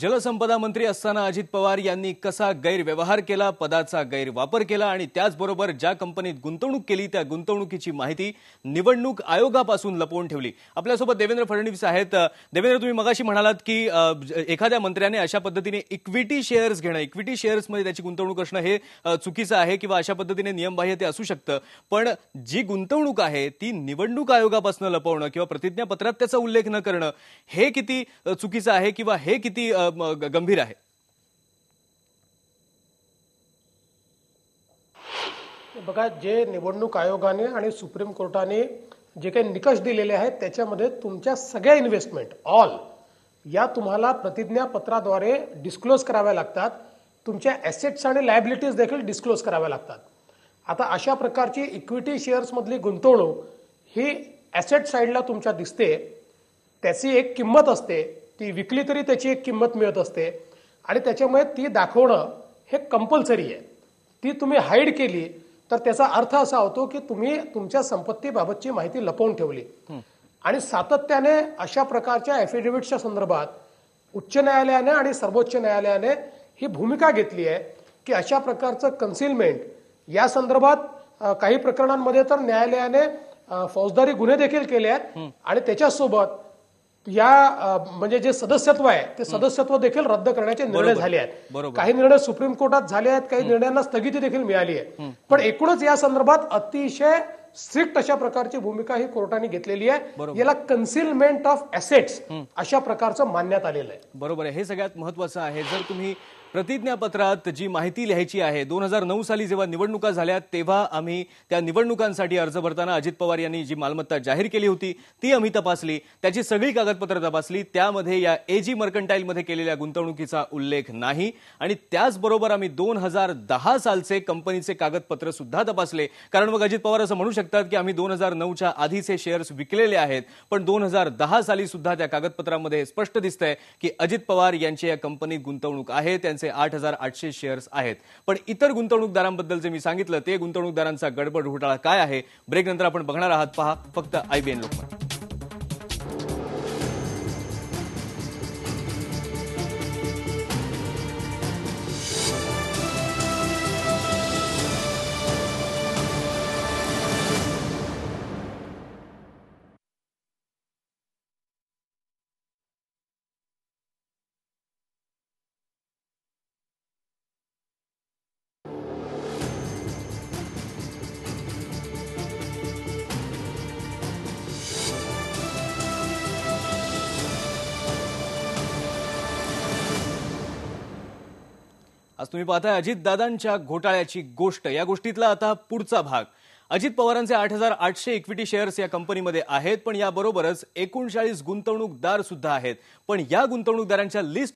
जलसंपदा मंत्री असताना अजित पवार यांनी कसा गैरव्यवहार केला पदाचा गैरवापर केला आणि त्याचबरोबर ज्या कंपनीत गुंतवणूक केली त्या गुंतवणुकीची माहिती निवडणूक आयोगापासून लपवून ठेवली. आपल्यासोबत देवेंद्र फडणवीस आहेत. देवेंद्र तुम्ही मगाशी म्हणालात की एखाद्या मंत्र्याने अशा पद्धतीने इक्विटी शेअर्स घेणं इक्विटी शेअर्समध्ये त्याची गुंतवणूक असणं हे चुकीचं आहे किंवा अशा पद्धतीने नियमबाह्य ते असू शकतं. पण जी गुंतवणूक आहे ती निवडणूक आयोगापासून लपवणं किंवा प्रतिज्ञापत्रात त्याचा उल्लेख न करणं हे किती चुकीचं आहे किंवा हे किती गंभीर आहे. बघा जे निवडणूक आयोगाने आणि सुप्रीम कोर्टाने जे काही निकष दिलेले आहेत त्याच्यामध्ये तुमच्या सगळ्या इन्व्हेस्टमेंट ऑल या तुम्हाला प्रतिज्ञापत्राद्वारे डिस्क्लोज कराव्या लागतात. तुमच्या ॲसेट्स आणि लायबिलिटीज देखील डिस्क्लोज कराव्या लागतात. आता अशा प्रकारची इक्विटी शेअर्समधली गुंतवणूक ही ॲसेट साईडला तुमच्या दिसते. त्याची एक किंमत असते. ती विकली तरी त्याची एक किंमत मिळत असते. आणि त्याच्यामुळे ती दाखवणं हे कंपल्सरी आहे. ती तुम्ही हाईड केली तर त्याचा अर्थ असा होतो की तुम्ही तुमच्या संपत्तीबाबतची माहिती लपवून ठेवली. आणि सातत्याने अशा प्रकारच्या एफिडेव्हिटच्या संदर्भात उच्च न्यायालयाने आणि सर्वोच्च न्यायालयाने ही भूमिका घेतली आहे की अशा प्रकारचं कन्सिलमेंट या संदर्भात काही प्रकरणांमध्ये तर न्यायालयाने फौजदारी गुन्हे देखील केले आहेत. आणि त्याच्यासोबत या म्हणजे जे सदस्यत्व आहे ते सदस्यत्व देखील रद्द करण्याचे निर्णय झाले आहेत. काही निर्णय सुप्रीम कोर्टात झाले आहेत काही निर्णयांना स्थगिती देखील मिळाली आहे. पण एकूणच या संदर्भात अतिशय स्ट्रिक्ट अशा प्रकारची भूमिका ही कोर्टाने घेतलेली आहे. याला कन्सिलमेंट ऑफ ऍसेट्स अशा प्रकारचं मानण्यात आलेलं आहे. बरोबर आहे. हे सगळ्यात महत्वाचं आहे. जर तुम्ही प्रतिज्ञापत्रात जी माहिती लिहायची आहे दोन हजार नऊ साली जेव्हा निवडणुका झाल्या तेव्हा आम्ही त्या निवडणुकांसाठी अर्ज भरताना अजित पवार यांनी जी मालमत्ता जाहीर केली होती ती आम्ही तपासली. त्याची सगळी कागदपत्र तपासली. त्यामध्ये या एजी मर्कंटाईलमध्ये केलेल्या गुंतवणुकीचा उल्लेख नाही. आणि त्याचबरोबर आम्ही दोन हजार दहा सालचे कंपनीचे कागदपत्र सुद्धा तपासले. कारण मग अजित पवार असं म्हणू शकतात की आम्ही दोन हजार नऊच्या आधीचे शेअर्स विकलेले आहेत पण दोन हजार दहा साली सुद्धा त्या कागदपत्रामध्ये स्पष्ट दिसतंय की अजित पवार यांची या कंपनीत गुंतवणूक आहे त्यांचे आठ हजार आठशे शेअर्स आहेत. पण इतर गुंतवणूकदारांबद्दल जे मी सांगितलं ते गुंतवणूकदारांचा गडबड घोटाळा काय आहे? ब्रेक नंतर आपण बघणार आहात. पहा फक्त आयबीएन लोकमत. आज तुम्ही पाहताय अजितदादांच्या घोटाळ्याची गोष्ट. या गोष्टीतला आता पुढचा भाग. अजित पवारांचे आठ हजार आठशे इक्विटी शेअर्स या कंपनीमध्ये आहेत पण याबरोबरच एकोणचाळीस गुंतवणूकदार सुद्धा आहेत. पण या गुंतवणूकदारांच्या लिस्ट